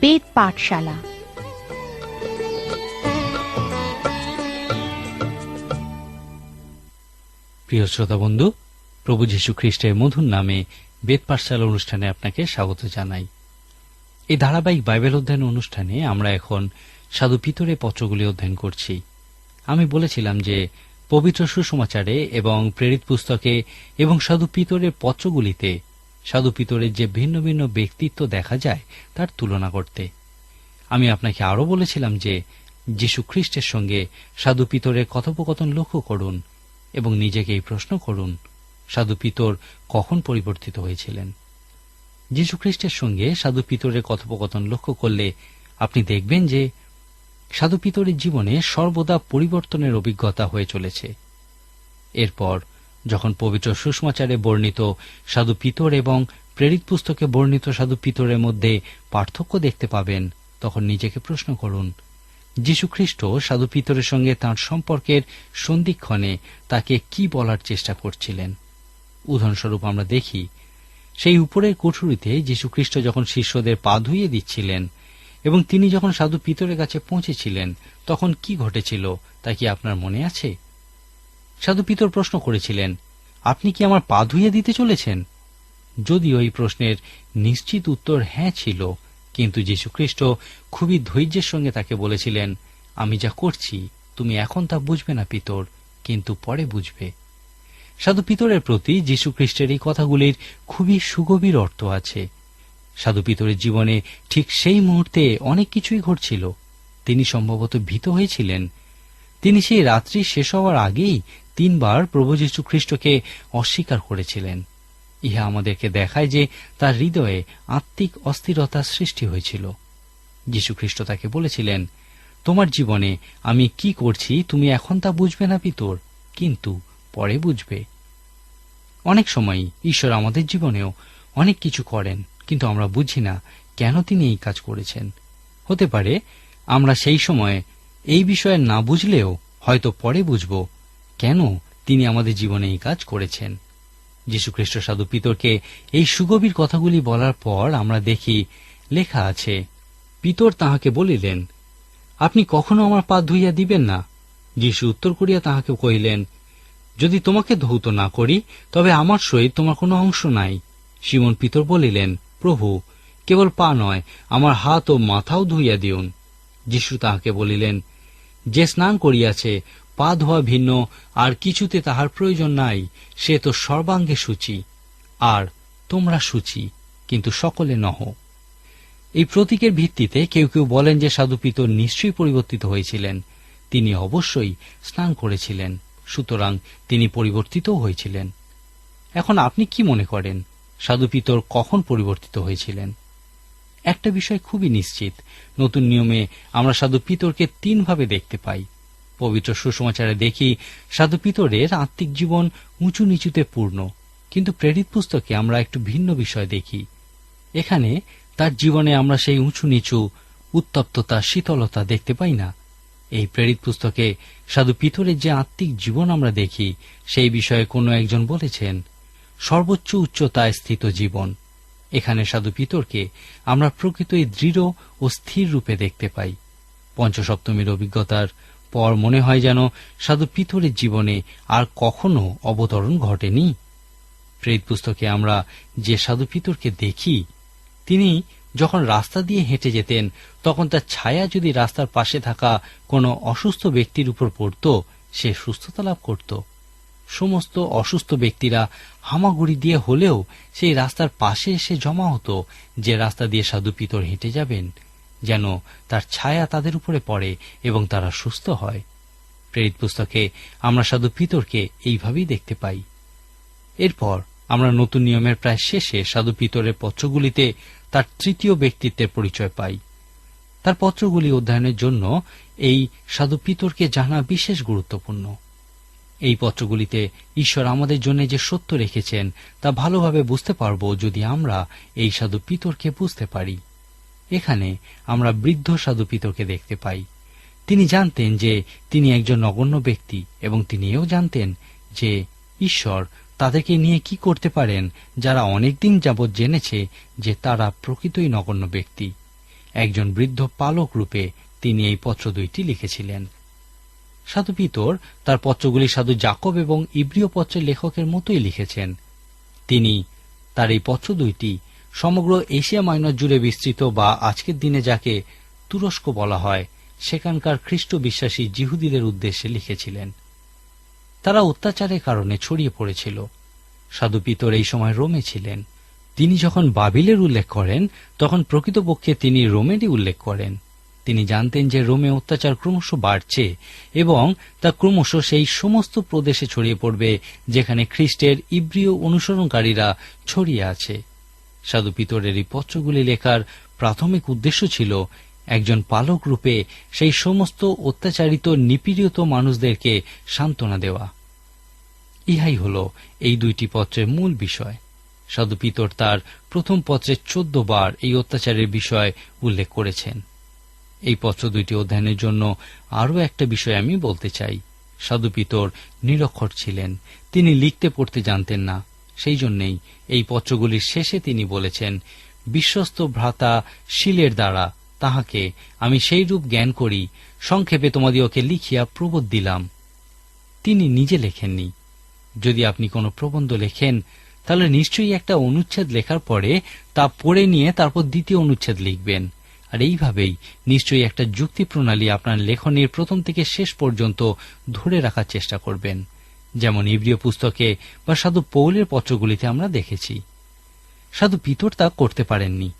বেদ পাঠশালা। প্রিয় শ্রোতা বন্ধু, প্রভু যীশু খ্রিস্টের মধুর নামে বেদ পাঠশালা অনুষ্ঠানে আপনাকে স্বাগত জানাই। এই ধারাবাহিক বাইবেল অধ্যয়ন অনুষ্ঠানে আমরা এখন সাধু পিতরে পত্রগুলি অধ্যয়ন করছি। আমি বলেছিলাম যে, পবিত্র সুসমাচারে এবং প্রেরিত পুস্তকে এবং সাধু পিতরের পত্রগুলিতে সাধু পিতরের যে ভিন্ন ভিন্ন ব্যক্তিত্ব দেখা যায়, তার তুলনা করতে। আমি আপনাকে আরও বলেছিলাম যে, যীশু খ্রিস্টের সঙ্গে সাধু পিতরের কথোপকথন লক্ষ্য করুন এবং নিজেকে এই প্রশ্ন করুন, সাধু পিতর কখন পরিবর্তিত হয়েছিলেন? যীশু খ্রিস্টের সঙ্গে সাধু পিতরের কথোপকথন লক্ষ্য করলে আপনি দেখবেন যে, সাধু পিতরের জীবনে সর্বদা পরিবর্তনের অভিজ্ঞতা হয়ে চলেছে। এরপর যখন পবিত্র সুষমাচারে বর্ণিত সাধু পিতর এবং প্রেরিত পুস্তকে বর্ণিত সাধু পিতরের মধ্যে পার্থক্য দেখতে পাবেন, তখন নিজেকে প্রশ্ন করুন যীশুখ্রিস্ট সাধু পিতরের সঙ্গে তাঁর সম্পর্কের সন্ধিক্ষণে তাকে কি বলার চেষ্টা করছিলেন? উদাহরণস্বরূপ আমরা দেখি, সেই উপরের কুঠুরিতে যীশুখ্রিস্ট যখন শিষ্যদের পা ধুইয়ে দিচ্ছিলেন এবং তিনি যখন সাধু পিতরের কাছে পৌঁছেছিলেন, তখন কি ঘটেছিল তা কি আপনার মনে আছে? সাধু পিতর প্রশ্ন করেছিলেন, আপনি কি আমার পা ধুইয়ে দিতে চলেছেন? যদিও এই প্রশ্নের নিশ্চিত উত্তর হ্যাঁ ছিল, কিন্তু যীশুখ্রিস্ট খুবই ধৈর্যের সঙ্গে তাকে বলেছিলেন, আমি যা করছি, তুমি এখন তা বুঝবে না পিতর, কিন্তু পরে বুঝবে। সাধু পিতরের প্রতি যীশুখ্রিস্টের এই কথাগুলির খুবই সুগভীর অর্থ আছে। সাধু পিতরের জীবনে ঠিক সেই মুহূর্তে অনেক কিছুই ঘটছিল। তিনি সম্ভবত ভীত হয়েছিলেন তিনি সেই রাত্রি শেষ হওয়ার আগেই তিনবার প্রভু যীশু খ্রিস্টকে অস্বীকার করেছিলেন। ইহা আমাদেরকে দেখায় যে তার হৃদয়ে আত্মিক অস্থিরতার সৃষ্টি হয়েছিল। যীশুখ্রিস্ট তাকে বলেছিলেন, তোমার জীবনে আমি কি করছি তুমি এখন তা বুঝবে না পিতর, কিন্তু পরে বুঝবে। অনেক সময় ঈশ্বর আমাদের জীবনেও অনেক কিছু করেন, কিন্তু আমরা বুঝি না কেন তিনি এই কাজ করেছেন। হতে পারে আমরা সেই সময় এই বিষয়ে না বুঝলেও হয়তো পরে বুঝব কেন তিনি আমাদের জীবনে এই কাজ করেছেন। যীশুখ্রিস্ট সাধু পিতরকে এই সুগভীর কথাগুলি বলার পর আমরা দেখি, লেখা আছে, পিতর তাহাকে বলিলেন, আপনি কখনো আমার পা ধুইয়া দিবেন না? যীশু উত্তর করিয়া তাহাকে কহিলেন, যদি তোমাকে ধৌত না করি, তবে আমার সহিত তোমার কোনো অংশ নাই। সিমন পিতর বলিলেন, প্রভু, কেবল পা নয়, আমার হাত ও মাথাও ধুইয়া দিউন। যীশু তাহাকে বলিলেন যে স্নান করিয়াছে, পা ধোয়া ভিন্ন, আর কিছুতে তাহার প্রয়োজন নাই, সে তো সর্বাঙ্গে সূচি, আর তোমরা সূচি, কিন্তু সকলে নহ। এই প্রতীকের ভিত্তিতে কেউ কেউ বলেন যে সাধু পিতর নিশ্চয়ই পরিবর্তিত হয়েছিলেন, তিনি অবশ্যই স্নান করেছিলেন, সুতরাং তিনি পরিবর্তিতও হয়েছিলেন। এখন আপনি কি মনে করেন সাধু পিতর কখন পরিবর্তিত হয়েছিলেন? একটা বিষয় খুবই নিশ্চিত। নতুন নিয়মে আমরা সাধু পিতরকে তিনভাবে দেখতে পাই। পবিত্র সুসমাচারে দেখি, সাধু পিতরের আত্মিক জীবন উঁচু নিচুতে পূর্ণ। কিন্তু প্রেরিত পুস্তকে আমরা একটু ভিন্ন বিষয় দেখি। এখানে তার জীবনে আমরা সেই উঁচু নিচু উত্তপ্ততা, শীতলতা দেখতে পাই না। এই প্রেরিত পুস্তকে সাধু পিতরের যে আত্মিক জীবন আমরা দেখি, সেই বিষয়ে কোনো একজন বলেছেন, সর্বোচ্চ উচ্চতায় স্থিত জীবন। এখানে সাধু পিতরকে আমরা প্রকৃতই দৃঢ় ও স্থির রূপে দেখতে পাই। পঞ্চসপ্তমীর অভিজ্ঞতার পর মনে হয় যেন সাধু পিতরের জীবনে আর কখনো অবতরণ ঘটেনি। প্রেত পুস্তকে আমরা যে সাধু পিতরকে দেখি, তিনি যখন রাস্তা দিয়ে হেঁটে যেতেন, তখন তার ছায়া যদি রাস্তার পাশে থাকা কোনো অসুস্থ ব্যক্তির উপর পড়ত, সে সুস্থতা লাভ করত। সমস্ত অসুস্থ ব্যক্তিরা হামাগুড়ি দিয়ে হলেও সেই রাস্তার পাশে এসে জমা হতো যে রাস্তা দিয়ে সাধু পিতর হেঁটে যাবেন, যেন তার ছায়া তাদের উপরে পড়ে এবং তারা সুস্থ হয়। প্রেরিত পুস্তকে আমরা সাধু পিতরকে এইভাবেই দেখতে পাই। এরপর আমরা নতুন নিয়মের প্রায় শেষে সাধু পিতরের পত্রগুলিতে তার তৃতীয় ব্যক্তিত্বের পরিচয় পাই। তার পত্রগুলি অধ্যয়নের জন্য এই সাধু পিতরকে জানা বিশেষ গুরুত্বপূর্ণ। এই পত্রগুলিতে ঈশ্বর আমাদের জন্য যে সত্য রেখেছেন, তা ভালোভাবে বুঝতে পারব যদি আমরা এই সাধু পিতরকে বুঝতে পারি। এখানে আমরা বৃদ্ধ সাধু পিতরকে দেখতে পাই। তিনি জানতেন যে তিনি একজন নগণ্য ব্যক্তি এবং তিনি এও জানতেন যে ঈশ্বর তাদেরকে নিয়ে কি করতে পারেন যারা অনেকদিন যাবৎ জেনেছে যে তারা প্রকৃতই নগণ্য ব্যক্তি। একজন বৃদ্ধ পালক রূপে তিনি এই পত্র দুইটি লিখেছিলেন। সাধু পিতর তার পত্রগুলি সাধু জাকব এবং ইব্রিয় পত্রের লেখকের মতোই লিখেছেন। তিনি তার এই পত্র দুইটি সমগ্র এশিয়া মাইনর জুড়ে বিস্তৃত বা আজকের দিনে যাকে তুরস্ক বলা হয়, সেখানকার খ্রিস্ট বিশ্বাসী জিহুদীদের উদ্দেশ্যে লিখেছিলেন। তারা অত্যাচারের কারণে ছড়িয়ে পড়েছিল। সাধু পিতর এই সময় রোমে ছিলেন। তিনি যখন বাবিলের উল্লেখ করেন, তখন প্রকৃতপক্ষে তিনি রোমেরই উল্লেখ করেন। তিনি জানতেন যে রোমে অত্যাচার ক্রমশ বাড়ছে এবং তা ক্রমশ সেই সমস্ত প্রদেশে ছড়িয়ে পড়বে যেখানে খ্রিস্টের ইব্রিয় অনুসরণকারীরা ছড়িয়ে আছে। সাধু পিতরের এই পত্রগুলি লেখার প্রাথমিক উদ্দেশ্য ছিল একজন পালক রূপে সেই সমস্ত অত্যাচারিত নিপীড়িত মানুষদেরকে সান্ত্বনা দেওয়া। ইহাই হল এই দুইটি পত্রের মূল বিষয়। সাধু পিতর তার প্রথম পত্রের চোদ্দ বার এই অত্যাচারের বিষয় উল্লেখ করেছেন। এই পত্র দুইটি অধ্যয়নের জন্য আরও একটা বিষয় আমি বলতে চাই। সাধু পিতর নিরক্ষর ছিলেন। তিনি লিখতে, পড়তে জানতেন না। সেই জন্যেই এই পত্রগুলির শেষে তিনি বলেছেন, বিশ্বস্ত ভ্রাতা শিলের দ্বারা তাহাকে আমি সেই রূপ জ্ঞান করি, সংক্ষেপে তোমাদিওকে লিখিয়া প্রবোধ দিলাম। তিনি নিজে লেখেননি। যদি আপনি কোনো প্রবন্ধ লেখেন, তাহলে নিশ্চয়ই একটা অনুচ্ছেদ লেখার পরে তা পড়ে নিয়ে তারপর দ্বিতীয় অনুচ্ছেদ লিখবেন। আর এইভাবেই নিশ্চয়ই একটা যুক্তি প্রণালী আপনার লেখনের প্রথম থেকে শেষ পর্যন্ত ধরে রাখার চেষ্টা করবেন। যেমন ইব্রিয় পুস্তকে বা সাধু পৌলের পত্রগুলিতে আমরা দেখেছি। সাধু পিতর তা করতে পারেননি।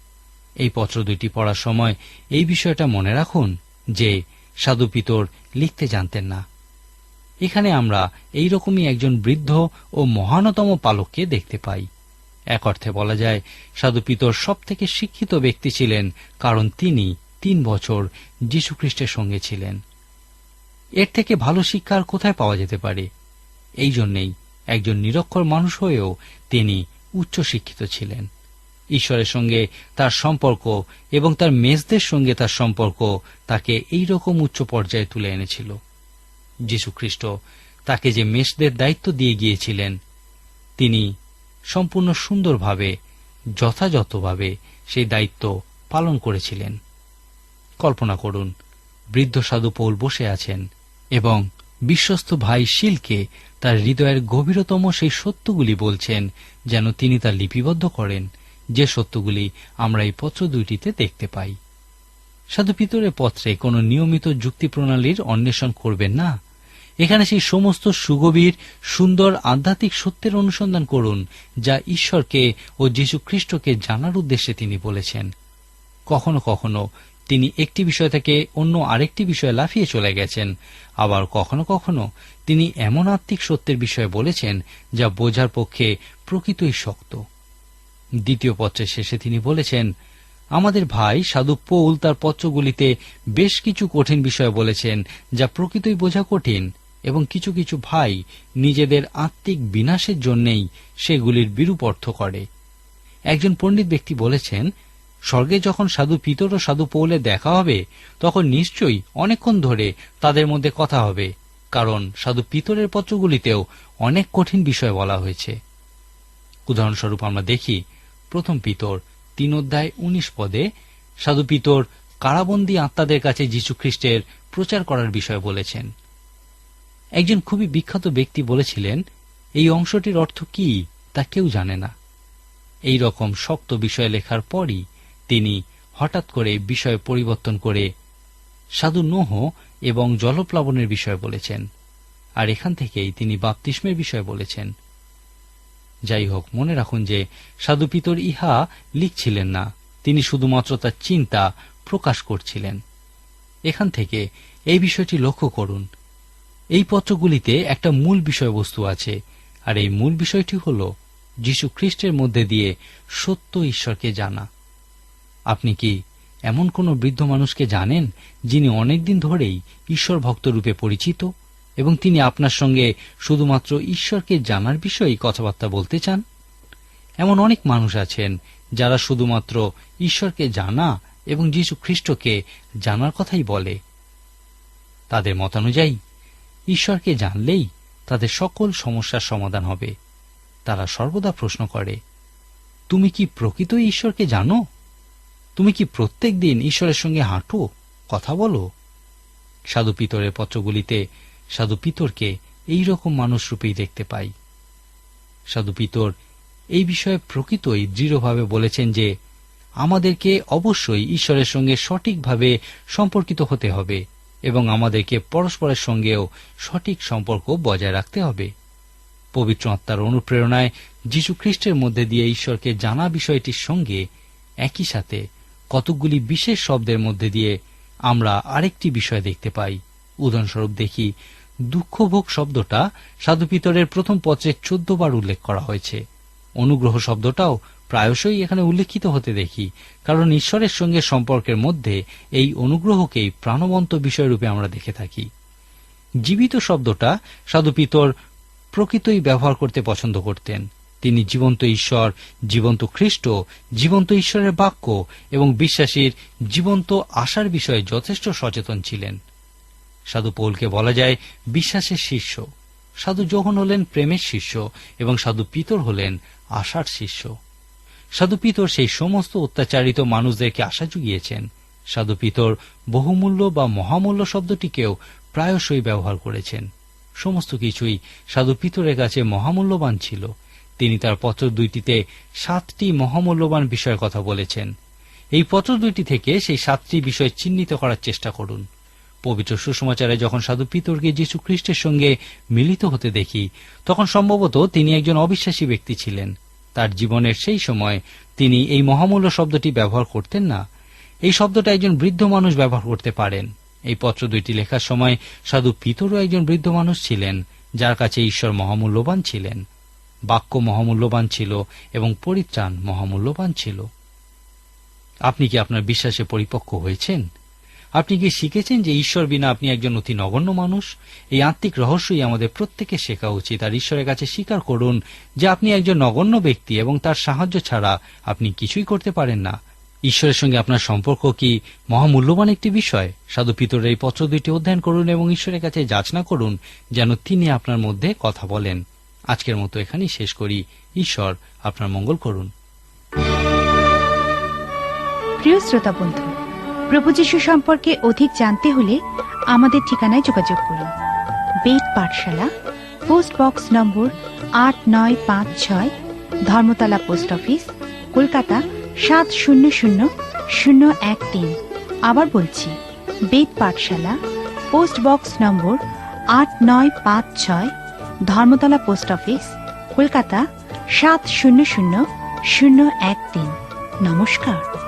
এই পত্র দুইটি পড়ার সময় এই বিষয়টা মনে রাখুন যে সাধু পিতর লিখতে জানতেন না। এখানে আমরা এই রকমই একজন বৃদ্ধ ও মহানতম পালককে দেখতে পাই। এক অর্থে বলা যায়, সাধু পিতর সব থেকে শিক্ষিত ব্যক্তি ছিলেন কারণ তিনি তিন বছর যীশুখ্রিস্টের সঙ্গে ছিলেন। এর থেকে ভালো শিক্ষা আর কোথায় পাওয়া যেতে পারে? এই জন্যেই একজন নিরক্ষর মানুষ হয়েও তিনি উচ্চ শিক্ষিত ছিলেন। ঈশ্বরের সঙ্গে তার সম্পর্ক এবং তার মেজদের সঙ্গে তার সম্পর্ক তাকে এই রকম উচ্চ পর্যায়ে তুলে এনেছিল। যীশুখ্রিস্ট তাকে যে মেষদের দায়িত্ব দিয়ে গিয়েছিলেন, তিনি সম্পূর্ণ সুন্দরভাবে, যথাযথভাবে সেই দায়িত্ব পালন করেছিলেন। কল্পনা করুন, বৃদ্ধ সাধু পৌল বসে আছেন এবং বিশ্বস্ত ভাই শিলকে তার হৃদয়ের গভীরতম সেই সত্যগুলি বলছেন যেন তিনি তা লিপিবদ্ধ করেন। যে সত্যগুলি আমরা এই পত্র দুইটিতে দেখতে পাই। সাধু পিতরের পত্রে কোনো নিয়মিত যুক্তি প্রণালীর অন্বেষণ করবেন না? এখানে সেই সমস্ত সুগভীর, সুন্দর, আধ্যাত্মিক সত্যের অনুসন্ধান করুন, যা ঈশ্বরকে ও যীশু খ্রিস্টকে জানার উদ্দেশ্যে তিনি বলেছেন। কখনো কখনো তিনি একটি বিষয় থেকে অন্য আরেকটি বিষয়ে লাফিয়ে চলে গেছেন। আবার কখনো কখনো তিনি এমন আত্মিক সত্যের বিষয়ে বলেছেন, যা বোঝার পক্ষে প্রকৃতই শক্ত। দ্বিতীয় পত্রের শেষে তিনি বলেছেন, আমাদের ভাই সাধু পৌল তার পত্রগুলিতে বেশ কিছু কঠিন বিষয় বলেছেন, যা প্রকৃতই বোঝা কঠিন। এবং কিছু কিছু ভাই নিজেদের আত্মিক বিনাশের জন্যেই সেগুলির বিরূপ অর্থ করে। একজন পণ্ডিত ব্যক্তি বলেছেন, স্বর্গে যখন সাধু পিতর ও সাধু পৌলে দেখা হবে, তখন নিশ্চয়ই অনেকক্ষণ ধরে তাদের মধ্যে কথা হবে, কারণ সাধু পিতরের পত্রগুলিতেও অনেক কঠিন বিষয় বলা হয়েছে। উদাহরণস্বরূপ আমরা দেখি, প্রথম পিতর তিন অধ্যায় উনিশ পদে, সাধু পিতর কারাবন্দী আত্মাদের কাছে যীশুখ্রিস্টের প্রচার করার বিষয় বলেছেন। একজন খুবই বিখ্যাত ব্যক্তি বলেছিলেন, এই অংশটির অর্থ কি তা কেউ জানে না। এই রকম শক্ত বিষয় লেখার পরই তিনি হঠাৎ করে বিষয় পরিবর্তন করে সাধু নোহ এবং জলপ্লাবনের বিষয় বলেছেন, আর এখান থেকেই তিনি বাপতিস্মের বিষয় বলেছেন। যাই হোক, মনে রাখুন যে সাধু পিতর ইহা লিখছিলেন না, তিনি শুধুমাত্র তার চিন্তা প্রকাশ করছিলেন। এখান থেকে এই বিষয়টি লক্ষ্য করুন। এই পত্রগুলিতে একটা মূল বিষয়বস্তু আছে, আর এই মূল বিষয়টি হল যীশু খ্রিস্টের মধ্যে দিয়ে সত্য ঈশ্বরকে জানা। আপনি কি এমন কোন বৃদ্ধ মানুষকে জানেন যিনি অনেকদিন ধরেই ঈশ্বর ভক্ত রূপে পরিচিত এবং তিনি আপনার সঙ্গে শুধুমাত্র ঈশ্বরকে জানার বিষয়েই কথাবার্তা বলতে চান? এমন অনেক মানুষ আছেন যারা শুধুমাত্র ঈশ্বরকে জানা এবং যীশু খ্রিস্টকে জানার কথাই বলে। তাদের মতানুযায়ী ঈশ্বরকে জানলেই তাদের সকল সমস্যার সমাধান হবে। তারা সর্বদা প্রশ্ন করে, তুমি কি প্রকৃত ঈশ্বরকে জানো? তুমি কি প্রত্যেক দিন ঈশ্বরের সঙ্গে হাঁটো, কথা বলো? সাধু পিতরের পত্রগুলিতে সাধু পিতরকে এই রকম মানুষ রূপেই দেখতে পাই। সাধু পিতর এই বিষয়ে প্রকৃতই দৃঢ়ভাবে বলেছেন যে, আমাদেরকে অবশ্যই ঈশ্বরের সঙ্গে সঠিকভাবে সম্পর্কিত হতে হবে। এবং আমাদেরকে পরস্পরের সঙ্গেও সঠিক সম্পর্ক বজায় রাখতে হবে। পবিত্র আত্মার অনুপ্রেরণায় যীশু খ্রিস্টের মধ্যে দিয়ে ঈশ্বরকে জানা বিষয়টির সঙ্গে একই সাথে কতকগুলি বিশেষ শব্দের মধ্যে দিয়ে আমরা আরেকটি বিষয় দেখতে পাই। উদাহরণস্বরূপ দেখি, দুঃখভোগ শব্দটা সাধুপিতরের প্রথম পত্রে চোদ্দ বার উল্লেখ করা হয়েছে। অনুগ্রহ শব্দটাও প্রায়শই এখানে উল্লেখিত হতে দেখি, কারণ ঈশ্বরের সঙ্গে সম্পর্কের মধ্যে এই অনুগ্রহকেই প্রাণবন্ত বিষয়রূপে আমরা দেখে থাকি। জীবিত শব্দটা সাধু পিতর প্রকৃতই ব্যবহার করতে পছন্দ করতেন। তিনি জীবন্ত ঈশ্বর, জীবন্ত খ্রিস্ট, জীবন্ত ঈশ্বরের বাক্য এবং বিশ্বাসীর জীবন্ত আশার বিষয়ে যথেষ্ট সচেতন ছিলেন। সাধু পৌলকে বলা যায় বিশ্বাসের শিষ্য সাধু যোহন হলেন প্রেমের শিষ্য এবং সাধু পিতর হলেন আশার শিষ্য সাধু পিতর সেই সমস্ত অত্যাচারিত মানুষদেরকে আশা জুগিয়েছেন। সাধু পিতর বহুমূল্য বা মহামূল্য শব্দটিকেও প্রায়শই ব্যবহার করেছেন। সমস্ত কিছুই সাধু পিতরের কাছে মহামূল্যবান ছিল। তিনি তার পত্র দুইটিতে সাতটি মহামূল্যবান বিষয়ের কথা বলেছেন। এই পত্র দুইটি থেকে সেই সাতটি বিষয় চিহ্নিত করার চেষ্টা করুন। পবিত্র সুসমাচারে যখন সাধু পিতরকে যীশু খ্রিস্টের সঙ্গে মিলিত হতে দেখি, তখন সম্ভবত তিনি একজন অবিশ্বাসী ব্যক্তি ছিলেন। তার জীবনের সেই সময় তিনি এই মহামূল্য শব্দটি ব্যবহার করতেন না। এই শব্দটা একজন বৃদ্ধ মানুষ ব্যবহার করতে পারেন। এই পত্র দুইটি লেখার সময় সাধু পিতরও একজন বৃদ্ধ মানুষ ছিলেন, যার কাছে ঈশ্বর মহামূল্যবান ছিলেন। বাক্য মহামূল্যবান ছিল এবং পরিত্রাণ মহামূল্যবান ছিল। আপনি কি আপনার বিশ্বাসে পরিপক্ক হয়েছেন? আপনি কি শিখেছেন যে ঈশ্বর বিনা আপনি একজন অতি নগণ্য মানুষ? এই আত্মিক রহস্যই আমাদের প্রত্যেকে শেখা উচিত, আর ঈশ্বরের কাছে স্বীকার করুন যে আপনি একজন নগণ্য ব্যক্তি এবং তার সাহায্য ছাড়া আপনি কিছুই করতে পারেন না। ঈশ্বরের সঙ্গে আপনার সম্পর্ক কি মহামূল্যবান একটি বিষয়? সাধু পিতরের এই পত্র দুইটি অধ্যয়ন করুন এবং ঈশ্বরের কাছে যাচনা করুন যেন তিনি আপনার মধ্যে কথা বলেন। আজকের মতো এখানেই শেষ করি। ঈশ্বর আপনার মঙ্গল করুন। প্রিয় শ্রোতা প্রভু যীশু সম্পর্কে অধিক জানতে হলে আমাদের ঠিকানায় যোগাযোগ করুন। বেদ পাঠশালা, পোস্ট বক্স নম্বর আট নয় পাঁচ ছয়, ধর্মতলা পোস্ট অফিস, কলকাতা সাত শূন্য শূন্য শূন্য এক তিন। আবার বলছি, বেদ পাঠশালা, পোস্ট বক্স নম্বর আট নয় পাঁচ ছয়, ধর্মতলা পোস্ট অফিস, কলকাতা সাত শূন্য শূন্য শূন্য এক তিন। নমস্কার।